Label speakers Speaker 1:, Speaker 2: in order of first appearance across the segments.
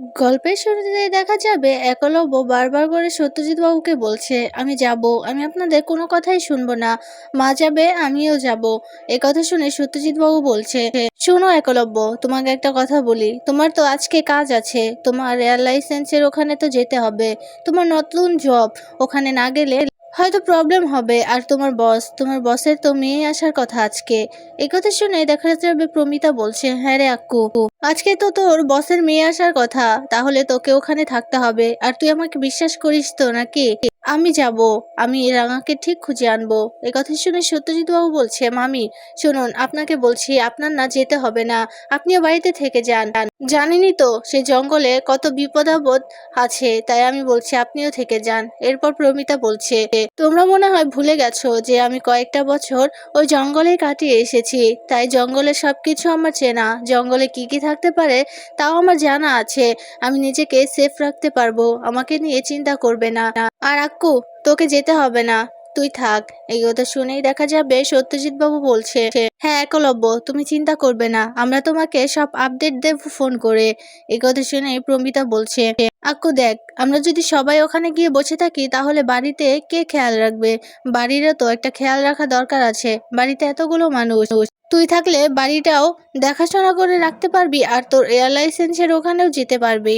Speaker 1: গল্পের শুরুতে দেখা যাবে, একলব্য বারবার করে সত্যজিৎ বাবুকে বলছে, আমি যাব, আমি আপনাদের কোনো কথাই শুনব না। মা যাবে, আমিও যাব। এ কথা শুনে সত্যজিৎ বাবু বলছে, শোনো একলব্য, তোমাকে একটা কথা বলি। তোমার তো আজকে কাজ আছে, তোমার এয়ার লাইসেন্সের ওখানে তো যেতে হবে। তোমার নতুন জব ওখানে না গেলে হয়তো প্রবলেম হবে। আর তোমার বস তোমার বসের তো মেয়ে আসার কথা আজকে। এই কথা শুনে দেখা যাবে প্রমিতা বলছে হ্যাঁ রে আক্কু, আজকে তো তোর বসের মেয়ে আসার কথা, তাহলে তোকে ওখানে থাকতে হবে। আর তুই আমাকে বিশ্বাস করিস তো নাকি? আমি যাব, আমি রাঙাকে ঠিক খুঁজে আনব। এই কথা শুনে সত্যজিৎ বাবু বলছে, মামি, শুনুন, আপনাকে বলছি, আপনার না যেতে হবে না, আপনিও বাড়িতে থেকে যান। জানেনই তো, সে জঙ্গলে কত বিপদাবদ আছে, তাই আমি বলছি, আপনিও থেকে যান। এরপর প্রমিতা বলছে তোমরা মনে হয় ভুলে গেছো যে আমি কয়েকটা বছর ওই জঙ্গলে কাটিয়ে এসেছি। তাই জঙ্গলের সবকিছু আমার চেনা। জঙ্গলে কি কি থাকতে পারে তাও আমার জানা আছে। আমি নিজেকে সেফ রাখতে পারব। আমাকে নিয়ে চিন্তা করবে না। আর আক্কু, তোকে যেতে হবে না। তুই থাক। এই কথা শুনেই দেখা যাবে সত্যজিৎ বাবু বলছে হ্যাঁ একলব্য, তুমি চিন্তা করবে না। আমরা তোমাকে সব আপডেট দেব ফোন করে। এই কথা শুনেই প্রমিতা বলছে আক্কু দেখ, আমরা যদি সবাই ওখানে গিয়ে বসে থাকি, তাহলে বাড়িতে কে খেয়াল রাখবে? বাড়িরও তো একটা খেয়াল রাখা দরকার আছে। বাড়িতে এতগুলো মানুষ। তুই থাকলে বাড়িটাও দেখাশোনা করে রাখতে পারবি আর তোর এয়ার লাইসেন্সের ওখানেও যেতে পারবি।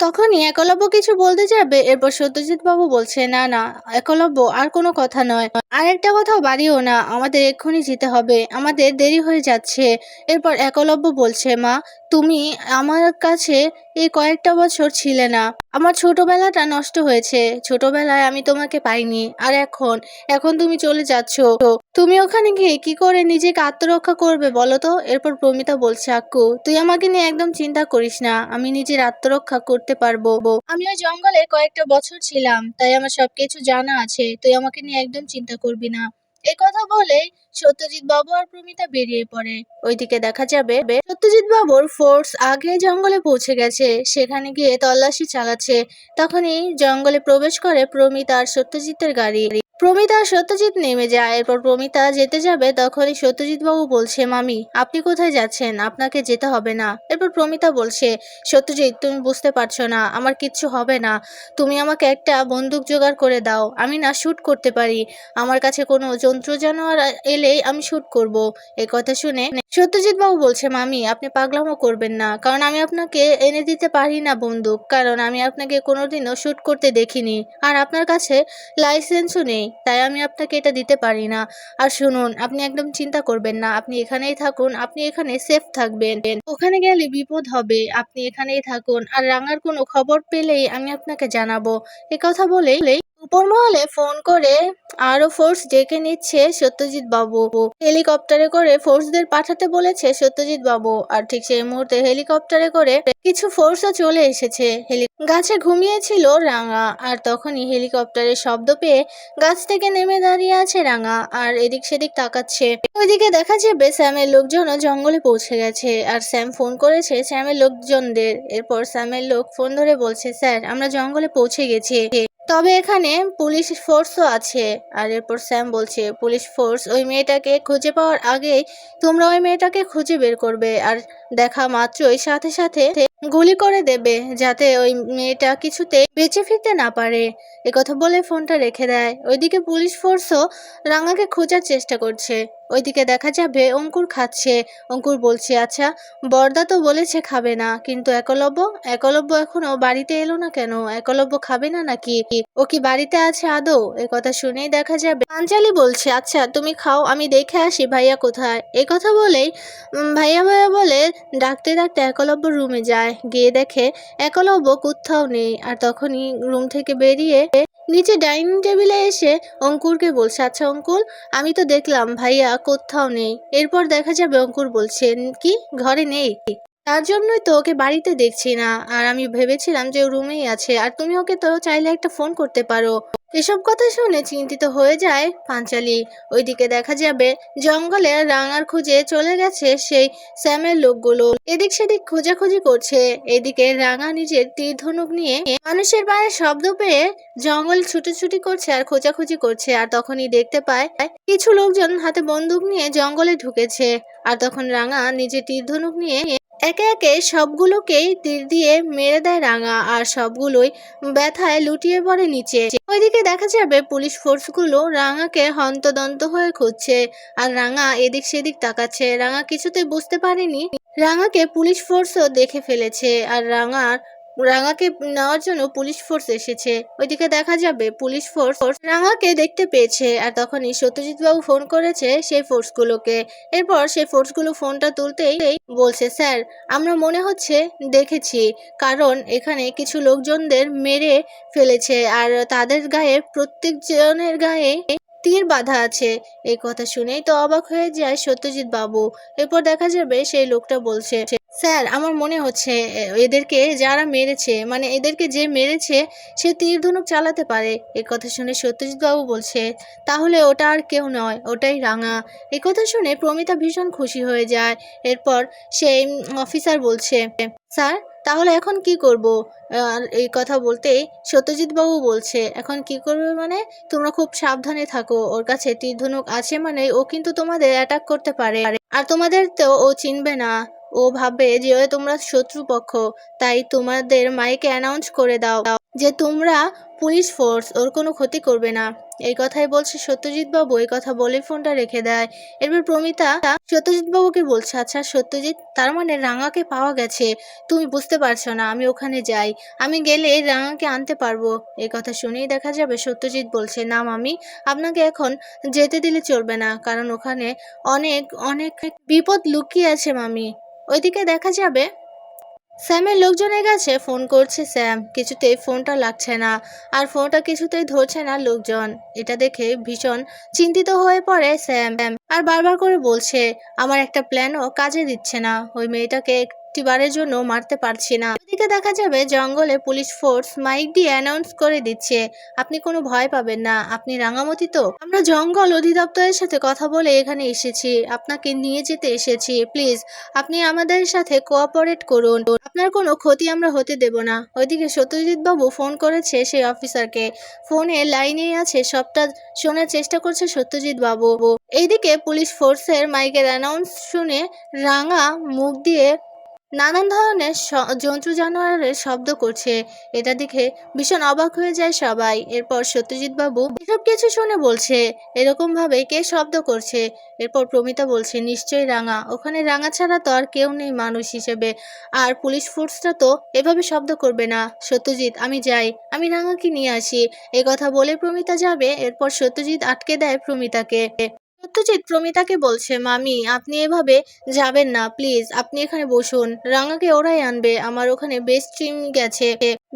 Speaker 1: তখনই একলব্য কিছু বলতে যাবে, এরপর সত্যজিৎ বাবু বলছে, না না, একলব্য আর কোনো কথা নয়। আর একটা কথাও বাড়িও না, আমাদের এক্ষুনি যেতে হবে। আমাদের দেরি হয়ে যাচ্ছে। এরপর একলব্য বলছে, মা, তুমি আমার কাছে এই কয়েকটা বছর ছিলে না। আমার ছোটবেলাটা নষ্ট হয়েছে। ছোটবেলায় আমি তোমাকে পাইনি। আর এখন? এখন তুমি চলে যাচ্ছ। তুমি ওখানে গিয়ে কি করে নিজেকে আত্মরক্ষা করবে বলো তো? এরপর প্রমিতা বলছে, আক্কু, তুই আমাকে নিয়ে একদম চিন্তা করিস না। আমি নিজের আত্মরক্ষা করতে পারব। আমি ওই জঙ্গলে কয়েকটা বছর ছিলাম। তাই আমার সবকিছু জানা আছে। তুই আমাকে নিয়ে একদম চিন্তা করবি না। এ কথা বলেই সত্যজিৎ বাবু আর প্রমিতা বেরিয়ে পড়ে। ওইদিকে দেখা যাবে সত্যজিৎ বাবুর ফোর্স আগে জঙ্গলে পৌঁছে গেছে। সেখানে গিয়ে তল্লাশি চালাচ্ছে। তখনই জঙ্গলে প্রবেশ করে প্রমিতা আর সত্যজিতের গাড়ি। প্রমিতা আর সত্যজিৎ নেমে যায়। এরপর প্রমিতা যেতে যাবে, তখনই সত্যজিৎ বাবু বলছে, মামি, আপনি কোথায় যাচ্ছেন? আপনাকে যেতে হবে না। এরপর প্রমিতা বলছে, সত্যজিৎ, তুমি বুঝতে পারছ না, আমার কিচ্ছু হবে না। তুমি আমাকে একটা বন্দুক জোগাড় করে দাও। আমি না শ্যুট করতে পারি। আমার কাছে কোনো যন্ত্র জানোয়ার এলেই আমি শ্যুট করব। এ কথা শুনে সত্যজিৎ বাবু বলছে, মামি, আপনি পাগলামো করবেন না, কারণ আমি আপনাকে এনে দিতে পারি না, বন্দুক। কারণ আমি আপনাকে কোনোদিনও শ্যুট করতে দেখিনি। আর আপনার কাছে লাইসেন্সও নেই, তাই আমি আপনাকে এটা দিতে পারি না। আর শুনুন, আপনি একদম চিন্তা করবেন না, আপনি এখানেই থাকুন, আপনি এখানে সেফ থাকবেন। ওখানে গেলে বিপদ হবে, আপনি এখানেই থাকুন। আর রাঙার কোনো খবর পেলেই আমি আপনাকে জানাব। কথা বলেই উপর মহলে ফোন করে আরও ফোর্স ডেকে নিচ্ছে সত্যজিৎ বাবু। হেলিকপ্টারে করে ফোর্সদের পাঠাতে বলেছে সত্যজিৎ বাবু। আর ঠিক সেই মুহূর্তে হেলিকপ্টারে করে কিছু ফোর্সও চলে এসেছে। গাছে ঘুমিয়েছিল রাঙা। আর তখনই হেলিকপ্টারের শব্দ পেয়ে গাছ থেকে নেমে দাঁড়িয়ে আছে রাঙা। আর এদিক সেদিক তাকাচ্ছে। ওইদিকে দেখা যাবে স্যামের লোকজনও জঙ্গলে পৌঁছে গেছে। আর স্যাম ফোন করেছে স্যামের লোকজনদের। এরপর স্যামের লোক ফোন ধরে বলছে, স্যার, আমরা জঙ্গলে পৌঁছে গেছি। তবে এখানে পুলিশ ফোর্সও আছে। আর এরপর স্যাম বলছে, পুলিশ ফোর্স, ওই মেয়েটাকে খুঁজে পাওয়ার আগেই তোমরা ওই মেয়েটাকে খুঁজে বের করবে। আর দেখা মাত্রই সাথে সাথে গুলি করে দেবে যাতে ওই মেয়েটা কিছুতে বেঁচে ফিরতে না পারে। কথা বলে ফোনটা রেখে দেয়। ওইদিকে পুলিশ ফোর্সও রাঙাকে খোঁজার চেষ্টা করছে। ওইদিকে দেখা যাবে অঙ্কুর খাচ্ছে। অঙ্কুর বলছে আচ্ছা বর্দা তো বলেছে খাবে না, কিন্তু একলব্য একলব্য এখনও বাড়িতে এলো না কেন? একলব্য খাবে না নাকি? ও কি বাড়িতে আছে আদৌ? এ কথা শুনেই দেখা যাবে। পাঞ্চালি বলছে আচ্ছা তুমি খাও, আমি দেখে আসি ভাইয়া কোথায়। এ কথা বলেই ভাইয়া ভাইয়া বলে, ডাকতে ডাকতে একলব্য রুমে যায়। গিয়ে দেখে, একলব্য কোথাও নেই। আর তখনই রুম থেকে বেরিয়ে নিচে ডাইনিং টেবিলে এসে অঙ্কুরকে বলছে আচ্ছা অঙ্কুর, আমি তো দেখলাম ভাইয়া কোথাও নেই। এরপর দেখা যাবে অঙ্কুর বলছে, কি? ঘরে নেই? তার জন্যই তো ওকে বাড়িতে দেখছি না। আর আমি ভেবেছিলাম যে ও রুমেই আছে। আর তুমি ওকে তো চাইলে একটা ফোন করতে পারো। এসব কথা শুনে চিন্তিত হয়ে যায় পাঞ্চালি। ওইদিকে দেখা যাবে জঙ্গলে রাঙার খুঁজে চলে গেছে সেই স্যামের লোকগুলো। এদিক সেদিক খোঁজাখুঁজি করছে। এদিকে রাঙা নিজের তীর ধনুক নিয়ে মানুষের পায়ের শব্দ পেয়ে জঙ্গল ছুটোছুটি করছে আর খোঁজাখুঁজি করছে। আর তখনই দেখতে পায় কিছু লোকজন হাতে বন্দুক নিয়ে জঙ্গলে ঢুকেছে। আর তখন রাঙা নিজের তীর ধনুক নিয়ে একে একে সবগুলোকেই তীর দিয়ে মেরে দেয় রাঙা আর সবগুলোই ব্যথায় লুটিয়ে পড়ে নিচে। ওইদিকে দেখা যাবে পুলিশ ফোর্সগুলো রাঙাকে হন্তদন্ত হয়ে খুঁজছে আর রাঙা এদিক সেদিক তাকাচ্ছে। রাঙা কিছুতে বুঝতে পারেনি। রাঙাকে পুলিশ ফোর্সও দেখে ফেলেছে আর রাঙার রাঙাকে নেওয়ার জন্য পুলিশ ফোর্স এসেছে। ওইদিকে দেখা যাবে পুলিশ ফোর্স রাঙাকে দেখতে পেয়েছে আর তখনই সত্যজিৎ বাবু ফোন করেছে সেই ফোর্সগুলোকে। এরপর সেই ফোর্সগুলো ফোনটা তুলতেই বলছে, স্যার, আমরা মনে হচ্ছে দেখেছি, কারণ এখানে কিছু লোকজনদের মেরে ফেলেছে আর তাদের গায়ে প্রত্যেকজনের গায়ে তীর বাঁধা আছে। এই কথা শুনেই তো অবাক হয়ে যায় সত্যজিৎ বাবু। এরপর দেখা যাবে সেই লোকটা বলছে, স্যার, আমার মনে হচ্ছে, এ- এদেরকে যারা মেরেছে মানে এদেরকে যে মেরেছে, সে তীর ধনুক চালাতে পারে। এই কথা শুনে সত্যজিৎ বাবু বলছে, তাহলে ওটা আর কেউ নয়, ওটাই রাঙা। এই কথা শুনে প্রমিতা ভীষণ খুশি হয়ে যায়। এরপর সেই অফিসার বলছে, স্যার তাহলে এখন কি করব? আর এই কথা বলতেই সত্যজিৎ বাবু বলছে, এখন কি করবে মানে? তোমরা খুব সাবধানে থাকো, ওর কাছে তীর ধনুক আছে মানে ও কিন্তু তোমাদের অ্যাটাক করতে পারে। আর তোমাদের তো ও চিনবে না। ও ভাবে যে তোমরা শত্রুপক্ষ, তাই তোমাদের মাইকে অ্যানাউন্স করে দাও যে তোমরা পুলিশ ফোর্স ওর কোনো ক্ষতি করবে না। এই কথাই বলছে সত্যজিৎ বাবু এই কথা বলে ফোনটা রেখে দেয়। এরপর প্রমিতা সত্যজিৎ বাবুকে বলছে আচ্ছা সত্যজিৎ, তার মানে রাঙাকে পাওয়া গেছে। তুমি বুঝতে পারছ না, আমি ওখানে যাই। আমি গেলে রাঙাকে আনতে পারব। এই কথা শুনেই দেখা যাবে সত্যজিৎ বলছে, না মামি, আপনাকে এখন যেতে দিলে চলবে না, কারণ ওখানে অনেক অনেক বিপদ লুকিয়ে আছে মামি। ওইদিকে দেখা যাবে স্যামের লোকজনের কাছে ফোন করছে স্যাম, কিছুতেই ফোনটা লাগছে না আর ফোনটা কিছুতেই ধরছে না লোকজন। এটা দেখে ভীষণ চিন্তিত হয়ে পড়ে স্যাম। আর বারবার করে বলছে, আমার একটা প্ল্যানও কাজে দিচ্ছে না। ওই মেয়েটাকে একটিবারের জন্য মারতে পারছি না। এদিকে দেখা যাবে জঙ্গলে পুলিশ ফোর্স মাইক দিয়ে অ্যানাউন্স করে দিচ্ছে। আপনি কোনো ভয় পাবেন না। আপনি রাঙামতি তো? আমরা জঙ্গল অধিদপ্তরের সাথে কথা বলে এখানে এসেছি। আপনাকে নিয়ে যেতে এসেছি। প্লিজ, আপনি আমাদের সাথে কোঅপারেট করুন। আপনার কোনো ক্ষতি আমরা হতে দেব না। ওইদিকে সত্যজিৎ বাবু ফোন করেছে সেই অফিসারকে ফোনে লাইনে আছে সবটা শোনার চেষ্টা করছে সত্যজিৎ বাবু। এইদিকে পুলিশ ফোর্সের মাইকের অ্যানাউন্স শুনে রাঙা মুখ দিয়ে নানান ধরনের জন্তু জানোয়ারের শব্দ করছে। এটা দেখে ভীষণ অবাক হয়ে যায় সবাই। এরপর সত্যজিৎ বাবু এসব কিছু শুনে বলছে, এরকম ভাবে কে শব্দ করছে? এরপর প্রমিতা বলছে, নিশ্চয়ই রাঙা। ওখানে রাঙা ছাড়া তো আর কেউ নেই মানুষ হিসেবে। আর পুলিশ ফোর্সটা তো এভাবে শব্দ করবে না। সত্যজিৎ, আমি যাই। আমি রাঙাকে নিয়ে আসি। এই কথা বলে প্রমিতা যাবে। এরপর সত্যজিৎ আটকে দেয় প্রমিতাকে। সত্যজিৎ, প্রমিতাকে বলছে, মামি, আপনি এভাবে যাবেন না, প্লিজ, আপনি এখানে বসুন। রাঙাকে ওরাই আনবে, আমার ওখানে বেস্ট টিম গেছে।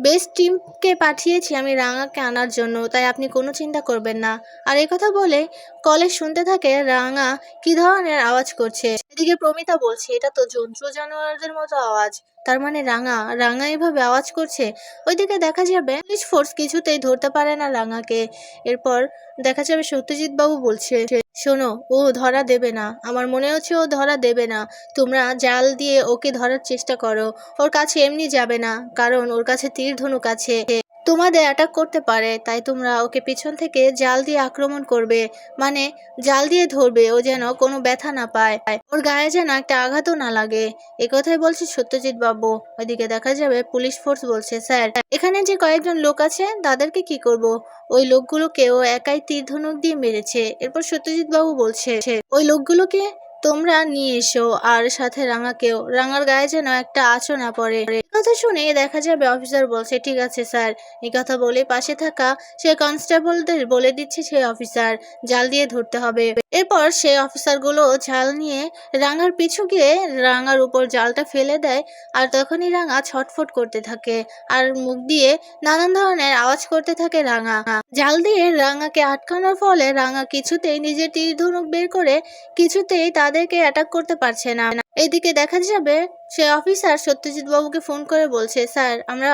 Speaker 1: বেস্ট টিমকে পাঠিয়েছি আমি রাঙাকে আনার জন্য, তাই আপনি কোনো চিন্তা করবেন না। আর কথা বলে কলে শুনতে থাকে রাঙা কি ধরনের আওয়াজ করছে। এদিকে প্রমিতা বলছে, এটা তো জন্তু জানোয়ারদের মতো আওয়াজ। তার মানে রাঙা রাঙা এভাবে আওয়াজ করছে? ওইদিকে দেখা যাবে পুলিশ ফোর্স কিছুতেই ধরতে পারে না রাঙাকে। এরপর দেখা যাবে সত্যজিৎ বাবু বলছে শোনো, ও ধরা দেবে না। আমার মনে হচ্ছে ও ধরা দেবে না। তোমরা জাল দিয়ে ওকে ধরার চেষ্টা করো। ওর কাছে এমনি যাবে না, কারণ ওর কাছে তীর ধনুক আছে। তোমাদের অ্যাটাক করতে পারে, তাই তোমরা ওকে পিছন থেকে জাল দিয়ে আক্রমণ করবে মানে জাল দিয়ে ধরবে, ও যেন কোনো ব্যথা না পায়। ওর গায়ে যেন একটা আঘাতও না লাগে। এ কথাই বলছে সত্যজিৎ বাবু। ওইদিকে দেখা যাবে পুলিশ ফোর্স বলছে, স্যার, এখানে যে কয়েকজন লোক আছে, তাদেরকে কি করব? ওই লোকগুলোকে ও একাই তীর ধনুক দিয়ে মেরেছে। এরপর সত্যজিৎ বাবু বলছে, ওই লোকগুলোকে তোমরা নিয়ে এসো, আর সাথে রাঙাকেও। রাঙার গায়ে যেন একটা আঁচো না পড়ে। কথা শুনে দেখা যাবে, অফিসার বলছে, ঠিক আছে, স্যার। এই কথা বলে পাশে থাকা সে কনস্টেবলদের বলে দিচ্ছে সে অফিসার, জাল দিয়ে ধরতে হবে। এরপর সে অফিসারগুলো জাল নিয়ে রাঙার পিছু গিয়ে রাঙার উপর জালটা ফেলে দেয় আর তখনই রাঙা ছটফট করতে থাকে আর মুখ দিয়ে নানান ধরনের আওয়াজ করতে থাকে রাঙা। জাল দিয়ে রাঙাকে আটকানোর ফলে রাঙা কিছুতেই নিজের তীর ধনুক বের করে কিছুতেই তাদেরকে অ্যাটাক করতে পারছে না। এইদিকে দেখা যাবে, সে অফিসার সত্যজিৎ বাবুকে ফোন করে বলছে, স্যার, আমরা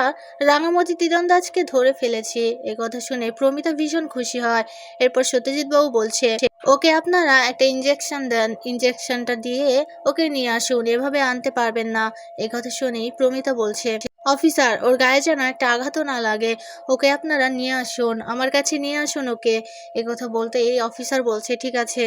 Speaker 1: রাঙামতি তীরন্দাজকে ধরে ফেলেছি। এ কথা শুনে প্রমিতা ভীষণ খুশি হয়। এরপর সত্যজিৎ বাবু বলছে, ওকে আপনারা একটা ইঞ্জেকশন দেন ইঞ্জেকশনটা দিয়ে ওকে নিয়ে আসুন, এভাবে আনতে পারবেন না। এ কথা শুনেই প্রমিতা বলছে, অফিসার, ওর গায়ে যেন একটা আঘাতও না লাগে, ওকে আপনারা নিয়ে আসুন, আমার কাছে নিয়ে আসুন ওকে। কথা বলতে এই অফিসার বলছে, ঠিক আছে।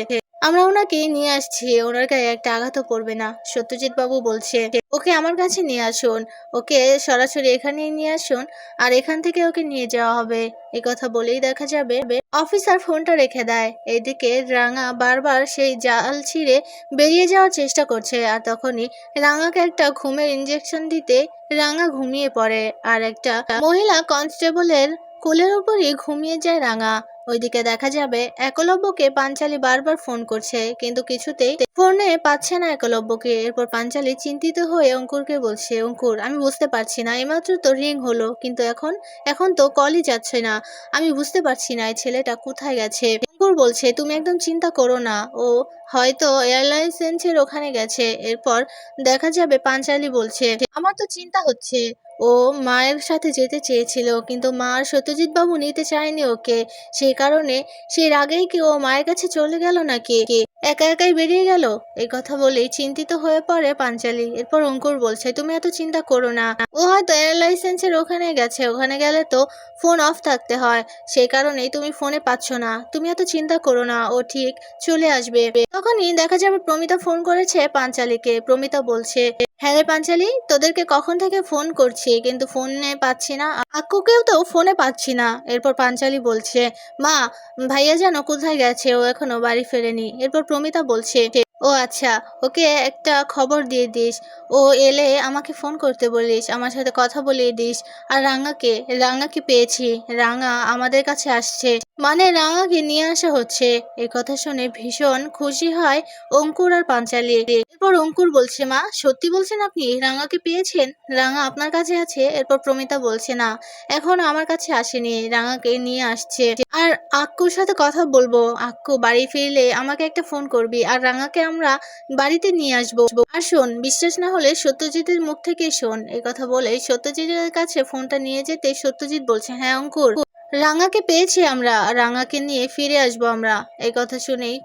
Speaker 1: আমরা ওনাকে নিয়ে আসছি, ওনার গায়ে একটা আঘাতও পড়বে না। সত্যজিৎ বাবু বলছে, ওকে আমার কাছে নিয়ে আসুন, ওকে সরাসরি এখানেই নিয়ে আসুন, আর এখান থেকে ওকে নিয়ে যাওয়া হবে। এই কথা বলেই দেখা যাবে, অফিসার ফোনটা রেখে দেয়। এদিকে রাঙা বারবার সেই জাল ছিঁড়ে বেরিয়ে যাওয়ার চেষ্টা করছে, আর তখনই রাঙাকে একটা ঘুমের ইঞ্জেকশন দিতে রাঙা ঘুমিয়ে পড়ে, আর একটা মহিলা কনস্টেবলের কোলের উপরই ঘুমিয়ে যায় রাঙা। ওইদিকে দেখা যাবে, একলব্যকে পাঞ্চালি বারবার ফোন করছে, কিন্তু কিছুতেই ফোনে পাচ্ছে না একলব্যকে। এরপর পাঞ্চালি চিন্তিত হয়ে অঙ্কুরকে বলছে, অঙ্কুর, আমি বুঝতে পারছি না, এইমাত্র তো রিং হলো, কিন্তু এখন এখন তো কলই যাচ্ছে না। আমি বুঝতে পারছি না, এই ছেলেটা কোথায় গেছে? অঙ্কুর বলছে, তুমি একদম চিন্তা করো না, ও হয়তো এয়ারলাইন্সের ওখানে গেছে। এরপর দেখা যাবে, পাঞ্চালি বলছে, আমার তো চিন্তা হচ্ছে ও মায়ের সাথে যেতে চেয়েছিল, কিন্তু মা আর সত্যজিৎ বাবু নিতে চায়নি ওকে। সেই কারণে সেই আগেই কি ও মায়ের কাছে চলে গেল নাকি? একা একাই বেরিয়ে গেল? এই কথা বলেই চিন্তিত হয়ে পড়ে পাঞ্চালি। এরপর অঙ্কুর বলছে, তুমি এত চিন্তা করো না। ও হয়তো এয়ার লাইসেন্সের ওখানে গেছে। ওখানে গেলে তো ফোন অফ থাকতে হয়। সেই কারণেই তুমি ফোনে পাচ্ছ না। তুমি এত চিন্তা করো না। ও ঠিক চলে আসবে। তখনই দেখা যাবে প্রমিতা ফোন করেছে পাঞ্চালিকে। প্রমিতা বলছে হ্যাঁ রে পাঞ্চালি, তোদেরকে কখন থেকে ফোন করছি কিন্তু ফোনে পাচ্ছি না। আক্কুকেও তো ফোনে পাচ্ছি না। এরপর পাঞ্চালি বলছে, মা, ভাইয়া যেন কোথায় গেছে? ও এখনও বাড়ি ফেরেনি। এরপর প্রমিতা বলছে, ও আচ্ছা ওকে একটা খবর দিয়ে দিস। ও এলে আমাকে ফোন করতে বলিস, আমার সাথে কথা বলিয়ে দিস। আর রাঙাকে রাঙাকে পেয়েছি। রাঙা আমাদের কাছে আসছে। মানে রাঙাকে নিয়ে আসা হচ্ছে। এই কথা শুনে ভীষণ খুশি হয় অঙ্কুর আর পাঞ্চালি। এরপর অঙ্কুর বলছে, মা, সত্যি বলছেন আপনি? রাঙাকে পেয়েছেন? রাঙা আপনার কাছে আছে? এরপর প্রমিতা বলছে, না, এখন আমার কাছে আসেনি। রাঙাকে নিয়ে আসছে। আর আক্কুর সাথে কথা বলব। আক্কু, বাড়ি ফিরলে আমাকে একটা ফোন করবি। আর রাঙাকে আমরা বাড়িতে নিয়ে আসব। আর শোন, বিশ্বাস না হলে সত্যজিতের মুখ থেকে শোন। এই কথা বলে সত্যজিতের কাছে ফোনটা নিয়ে যেতে সত্যজিৎ বলছে হ্যাঁ অঙ্কুর। রাঙাকে পেয়েছি আমরা, রাঙাকে নিয়ে ফিরে আসব আমরা। এই কথা শুনেই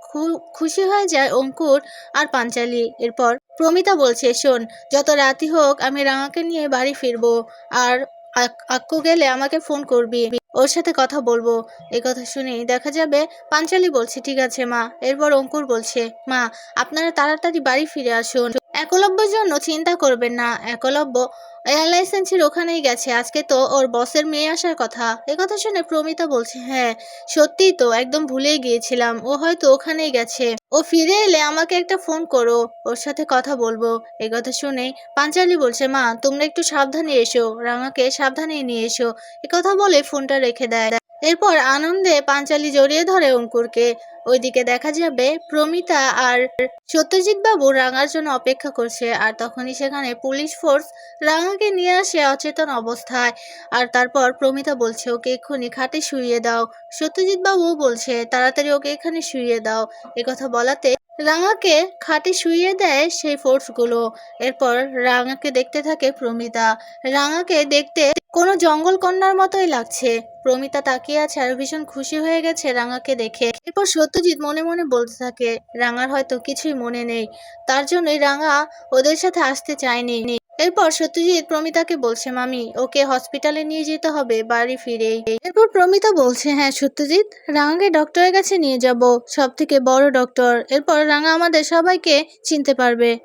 Speaker 1: খুশি হয়ে যায় অঙ্কুর আর পাঞ্চালি। এরপর প্রমিতা বলছে, শোন, যত রাতি হোক আমি রাঙাকে নিয়ে বাড়ি ফিরবো আর আক- আক্কু গেলে আমাকে ফোন করবি। ওর সাথে কথা বলব। এই কথা শুনেই দেখা যাবে পাঞ্চালি বলছে, ঠিক আছে মা। এরপর অঙ্কুর বলছে, মা, আপনারা তাড়াতাড়ি বাড়ি ফিরে আসুন। একলব্যর জন্য চিন্তা করবেন না, একলব্য এয়ার লাইসেন্সের ওখানেই গেছে। আজকে তো ওর বসের মেয়ে আসার কথা। কথা শুনে প্রমিতা বলছে হ্যাঁ সত্যিই তো, একদম ভুলেই গিয়েছিলাম। ও হয়তো ওখানেই গেছে। ও ফিরে এলে আমাকে একটা ফোন করো, ওর সাথে কথা বলব। কথা শুনে পাঞ্চালি বলছে, মা, তোমরা একটু সাবধানে এসো। রাঙাকে সাবধানে নিয়ে এসো। কথা বলে ফোনটা রেখে দেয়। এরপর আনন্দে পাঞ্চালি জড়িয়ে ধরে অঙ্কুরকে। ওইদিকে দেখা যাবে প্রমিতা আর সত্যজিৎ বাবু রাঙার জন্য অপেক্ষা করছে, আর তখনই সেখানে পুলিশ ফোর্স রাঙাকে নিয়ে আসে অচেতন অবস্থায়। আর তারপর প্রমিতা বলছে, ওকে এক্ষুনি খাটে শুইয়ে দাও। সত্যজিৎ বাবু বলছে, তাড়াতাড়ি ওকে এখানে শুইয়ে দাও। কথা বলাতে রাঙাকে খাটে শুইয়ে দেয় সেই ফোর্সগুলো। এরপর রাঙাকে দেখতে থাকে প্রমিতা। রাঙাকে দেখতে কোনো জঙ্গল কন্যার মতোই লাগছে। প্রমিতা তাকিয়ে আছে আর ভীষণ খুশি হয়ে গেছে রাঙাকে দেখে। এরপর সত্যজিৎ মনে মনে বলতে থাকে, রাঙার হয়তো কিছুই মনে নেই। তার জন্যই রাঙা ওদের সাথে আসতে চায়নি। এরপর সত্যজিৎ প্রমিতাকে বলছে, মামি, ওকে হসপিটালে নিয়ে যেতে হবে, বাড়ি ফিরে এরপর প্রমিতা বলছে হ্যাঁ সত্যজিৎ, রাঙাকে ডক্টরের কাছে নিয়ে যাব সব থেকে বড় ডক্টর। এরপর রাঙা আমাদের সবাইকে চিনতে পারবে।